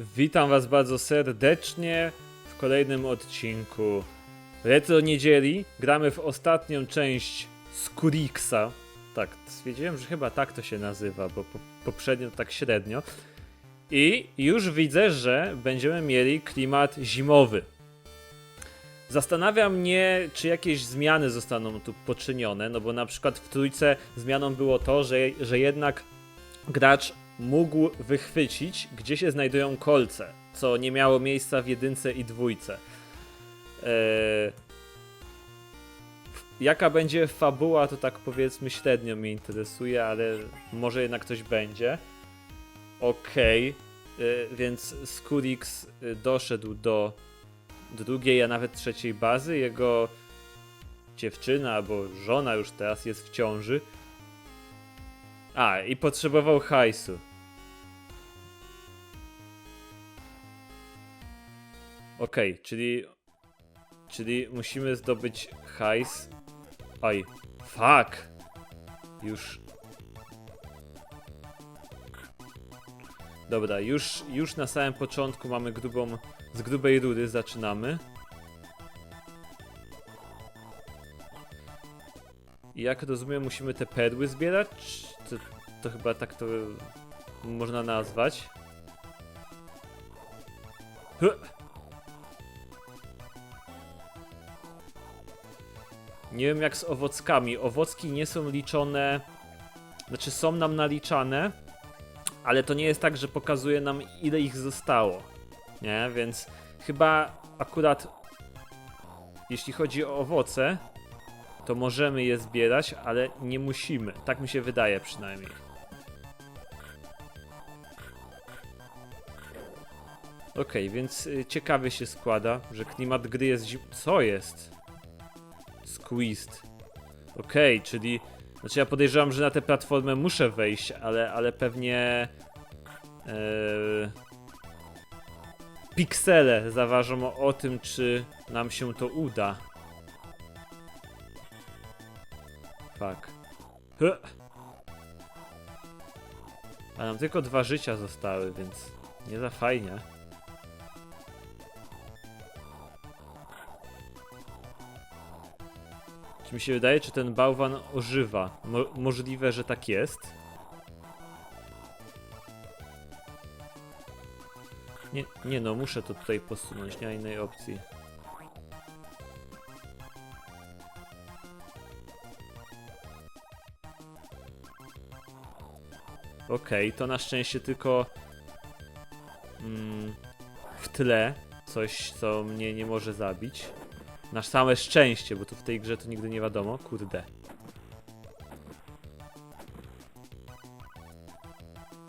Witam Was bardzo serdecznie w kolejnym odcinku Retro Niedzieli. Gramy w ostatnią część Skurixa. Tak, stwierdziłem, że chyba tak to się nazywa, bo po, poprzednio tak średnio. I już widzę, że będziemy mieli klimat zimowy. Zastanawia mnie, czy jakieś zmiany zostaną tu poczynione, no bo na przykład w trójce zmianą było to, że, że jednak gracz mógł wychwycić, gdzie się znajdują kolce, co nie miało miejsca w jedynce i dwójce. Eee, jaka będzie fabuła, to tak powiedzmy średnio mnie interesuje, ale może jednak coś będzie. Okej, e, więc Skurix e, doszedł do drugiej, a nawet trzeciej bazy. Jego dziewczyna albo żona już teraz jest w ciąży. A, i potrzebował hajsu. Okej, czyli. Czyli musimy zdobyć hajs. Oj, fuck! Już. Dobra, już, już na samym początku mamy grubą. Z grubej rury zaczynamy. I jak rozumiem, musimy te perły zbierać? To, to chyba tak to można nazwać. Huh. Nie wiem jak z owockami. Owocki nie są liczone. Znaczy są nam naliczane, ale to nie jest tak, że pokazuje nam ile ich zostało. Nie, więc chyba akurat jeśli chodzi o owoce, to możemy je zbierać, ale nie musimy. Tak mi się wydaje przynajmniej. Okej, więc y, ciekawie się składa, że klimat gry jest zim... Co jest? Squeezed. Okej, czyli... Znaczy ja podejrzewam, że na tę platformę muszę wejść, ale, ale pewnie... Eee, piksele zaważą o, o tym, czy nam się to uda. Fuck. A nam tylko dwa życia zostały, więc nie za fajnie. Czy mi się wydaje, czy ten bałwan ożywa? Mo możliwe, że tak jest. Nie, nie no, muszę to tutaj posunąć, nie ma innej opcji. Okej, to na szczęście tylko mm, w tle coś, co mnie nie może zabić. Na same szczęście, bo tu w tej grze to nigdy nie wiadomo. Kurde.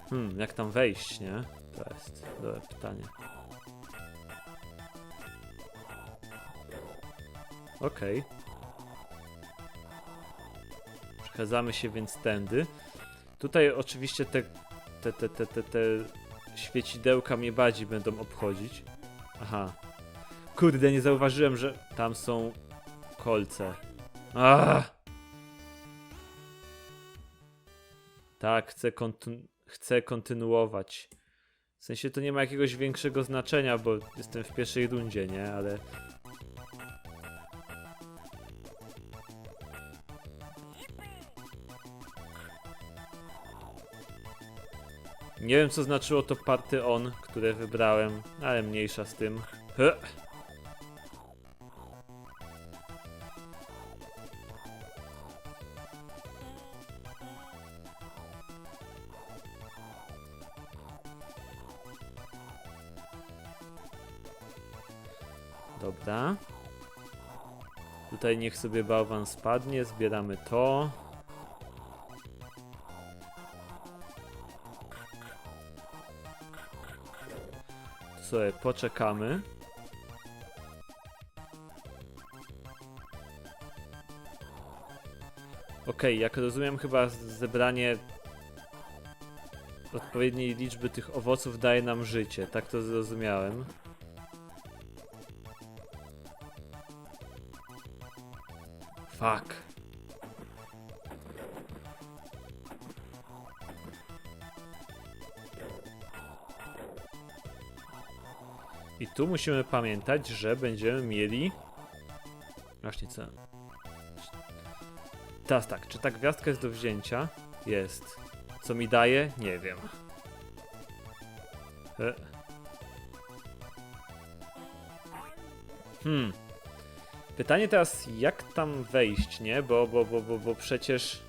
Hmm, jak tam wejść, nie? To jest dobre pytanie. Okej. Przechadzamy się więc tędy. Tutaj oczywiście te, te, te, te, te, te świecidełka mnie bardziej będą obchodzić. Aha. Kurde, nie zauważyłem, że tam są kolce. Ah! Tak, chcę, kontynu chcę kontynuować. W sensie to nie ma jakiegoś większego znaczenia, bo jestem w pierwszej rundzie, nie? Ale... Nie wiem co znaczyło to party on, które wybrałem, ale mniejsza z tym. Huh. Dobra. Tutaj niech sobie bałwan spadnie, zbieramy to. Sobie poczekamy. Okej, jak rozumiem, chyba zebranie odpowiedniej liczby tych owoców daje nam życie. Tak to zrozumiałem. Fuck. I tu musimy pamiętać, że będziemy mieli... Właśnie co? Teraz tak, czy ta gwiazdka jest do wzięcia? Jest. Co mi daje? Nie wiem. E. Hmm. Pytanie teraz, jak tam wejść, nie? Bo, bo, bo, bo, bo przecież...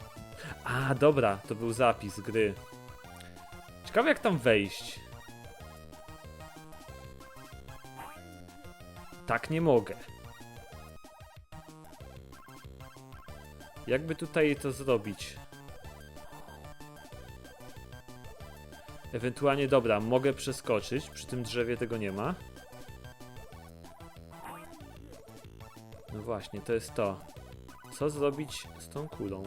A, dobra, to był zapis gry. Ciekawe jak tam wejść. Tak nie mogę. Jakby tutaj to zrobić? Ewentualnie, dobra, mogę przeskoczyć. Przy tym drzewie tego nie ma. Właśnie, to jest to. Co zrobić z tą kulą?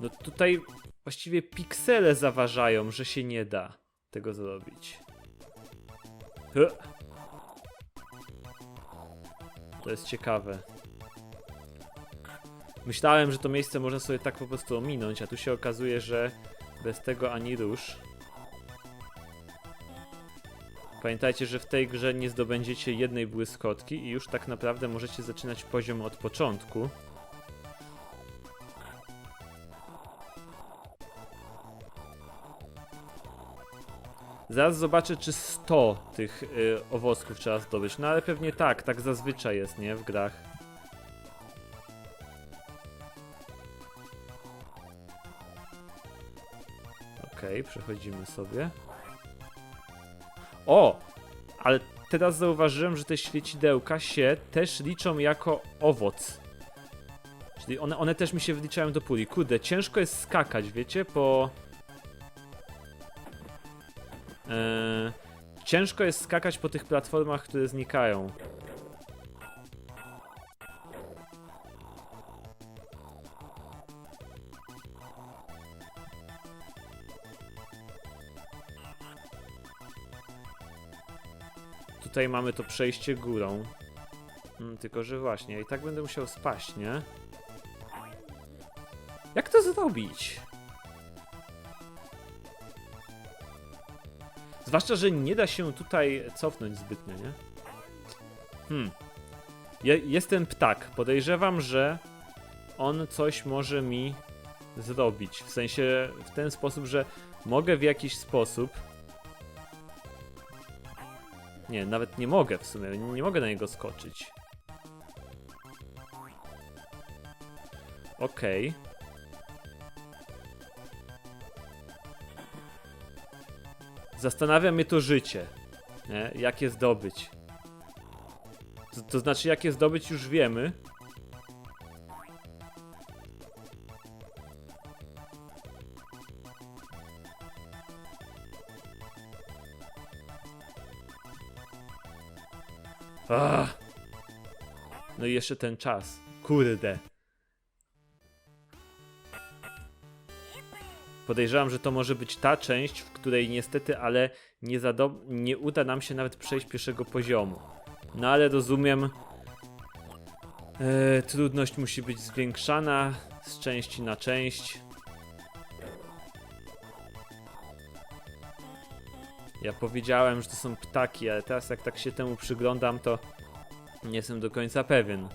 No tutaj właściwie piksele zaważają, że się nie da tego zrobić. To jest ciekawe. Myślałem, że to miejsce można sobie tak po prostu ominąć, a tu się okazuje, że bez tego ani rusz. Pamiętajcie, że w tej grze nie zdobędziecie jednej błyskotki i już tak naprawdę możecie zaczynać poziom od początku. Zaraz zobaczę, czy 100 tych y, owocków trzeba zdobyć. No ale pewnie tak, tak zazwyczaj jest, nie? W grach. Okej, przechodzimy sobie. O! Ale teraz zauważyłem, że te świecidełka się też liczą jako owoc. Czyli one, one też mi się wliczają do puli. Kurde, ciężko jest skakać, wiecie, po... Eee, ciężko jest skakać po tych platformach, które znikają. Tutaj mamy to przejście górą. Mm, tylko, że właśnie, i tak będę musiał spaść, nie? Jak to zrobić? Zwłaszcza, że nie da się tutaj cofnąć zbytnio, nie? Hmm. Je, jestem ptak. Podejrzewam, że on coś może mi zrobić. W sensie w ten sposób, że mogę w jakiś sposób. Nie, nawet nie mogę w sumie. Nie, mogę na niego skoczyć. Okej. Zastanawia mnie to życie. Nie? Jak je zdobyć? To, to znaczy, jak je zdobyć, już wiemy. Ach. No i jeszcze ten czas. Kurde. Podejrzewam, że to może być ta część, w której niestety, ale nie, nie uda nam się nawet przejść pierwszego poziomu. No ale rozumiem, e, trudność musi być zwiększana z części na część. Ja powiedziałem, że to są ptaki, ale teraz jak tak się temu przyglądam, to nie jestem do końca pewien.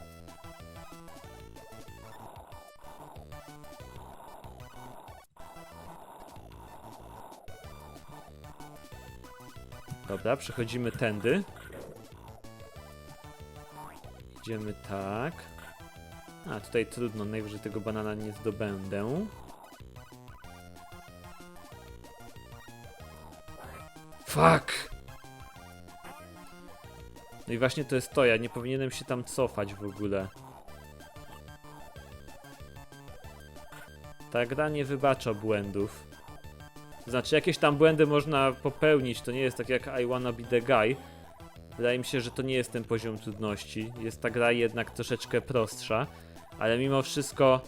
Dobra, przechodzimy tędy. Idziemy tak. A, tutaj trudno, najwyżej tego banana nie zdobędę. Fuck! No i właśnie to jest to, ja nie powinienem się tam cofać w ogóle. Ta gra nie wybacza błędów. Znaczy, jakieś tam błędy można popełnić, to nie jest tak jak I wanna be the guy. Wydaje mi się, że to nie jest ten poziom trudności. Jest ta gra jednak troszeczkę prostsza, ale mimo wszystko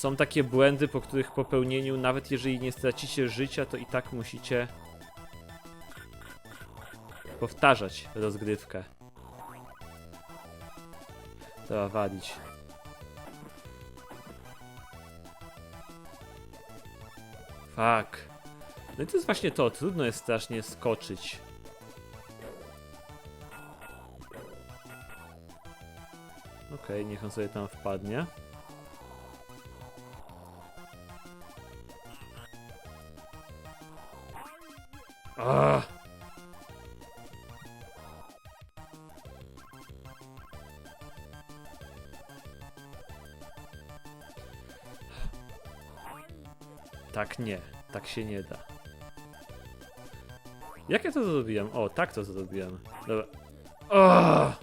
są takie błędy, po których popełnieniu, nawet jeżeli nie stracicie życia, to i tak musicie powtarzać rozgrywkę. Trzeba walić. Fuck. No i to jest właśnie to, trudno jest strasznie skoczyć. Okej, niech on sobie tam wpadnie. Ah! Tak nie, tak się nie da. Jak ja to zrobiłem? O, tak to zrobiłem. Dobra. Ah!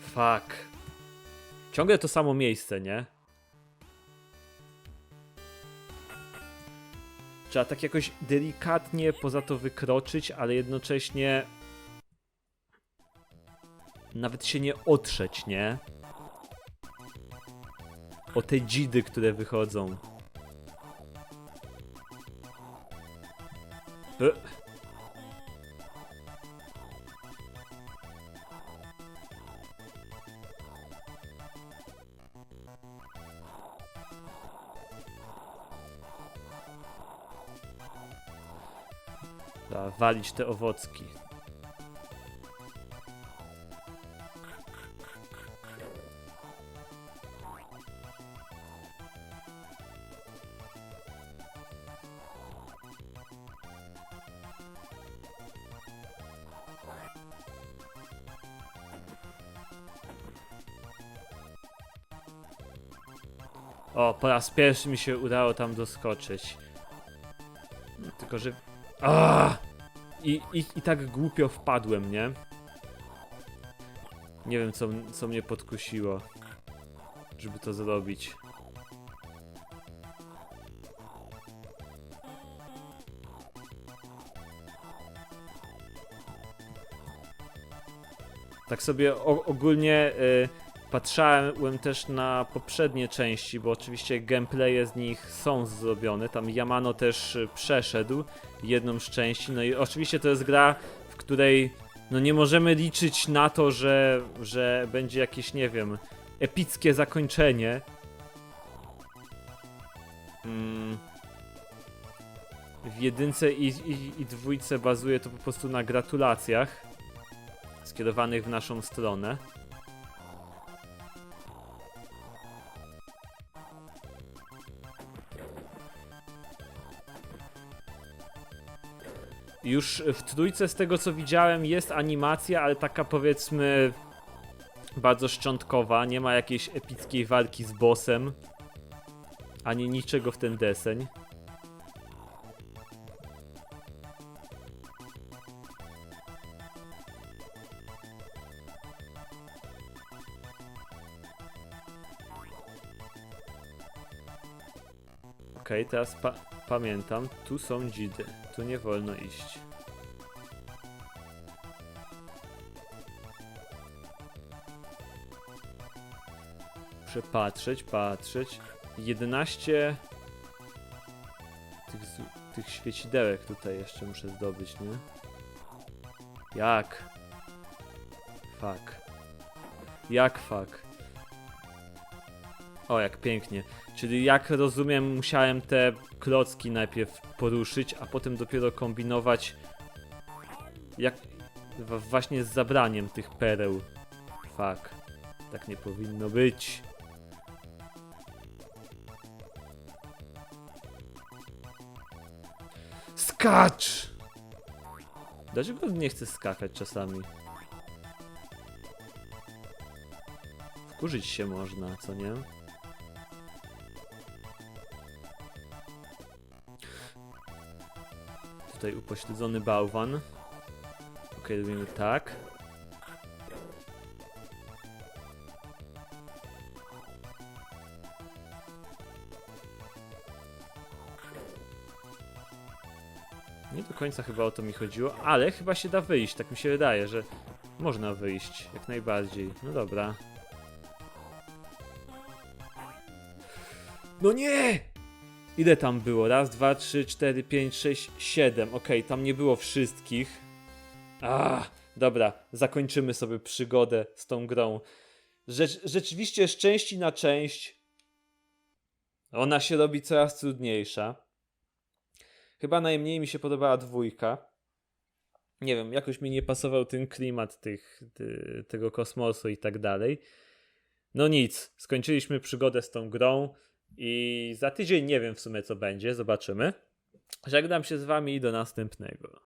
Fuck. Ciągle to samo miejsce, nie? Trzeba tak jakoś delikatnie poza to wykroczyć, ale jednocześnie nawet się nie otrzeć, nie? O te dzidy, które wychodzą. E. walić te owocki. O, po raz pierwszy mi się udało tam doskoczyć. Tylko, że... A! I, i, tak głupio wpadłem, nie? Nie wiem, co, co mnie podkusiło, żeby to zrobić. Tak sobie ogólnie y, patrzałem też na poprzednie części, bo oczywiście gameplaye z nich są zrobione. Tam Yamano też y, przeszedł jedną z części. No i oczywiście to jest gra, w której no nie możemy liczyć na to, że, że będzie jakieś, nie wiem, epickie zakończenie. Mm. W jedynce i, i, i dwójce bazuje to po prostu na gratulacjach skierowanych w naszą stronę. Już w trójce z tego co widziałem jest animacja, ale taka powiedzmy bardzo szczątkowa, nie ma jakiejś epickiej walki z bossem, ani niczego w ten deseń. Okej, teraz pa pamiętam, tu są dzidy, tu nie wolno iść. Muszę patrzeć, patrzeć. 11 tych, tych świecidełek tutaj jeszcze muszę zdobyć, nie? Jak? Fuck. Jak fuck? O, jak pięknie. Czyli jak rozumiem, musiałem te klocki najpierw poruszyć, a potem dopiero kombinować jak właśnie z zabraniem tych pereł. Fuck. Tak nie powinno być. Skacz! Dlaczego nie chcę skakać czasami? Wkurzyć się można, co nie? Tutaj upośledzony bałwan. Ok, robimy tak. Nie do końca chyba o to mi chodziło, ale chyba się da wyjść, tak mi się wydaje, że można wyjść, jak najbardziej. No dobra. No nie! Ile tam było? Raz, dwa, trzy, cztery, pięć, sześć, siedem. Okej, tam nie było wszystkich. A, dobra, zakończymy sobie przygodę z tą grą. Rzecz, rzeczywiście z części na część ona się robi coraz trudniejsza. Chyba najmniej mi się podobała dwójka. Nie wiem, jakoś mi nie pasował ten klimat tych, ty, tego kosmosu i tak dalej. No nic, skończyliśmy przygodę z tą grą i za tydzień nie wiem w sumie co będzie, zobaczymy. Żegnam się z wami i do następnego.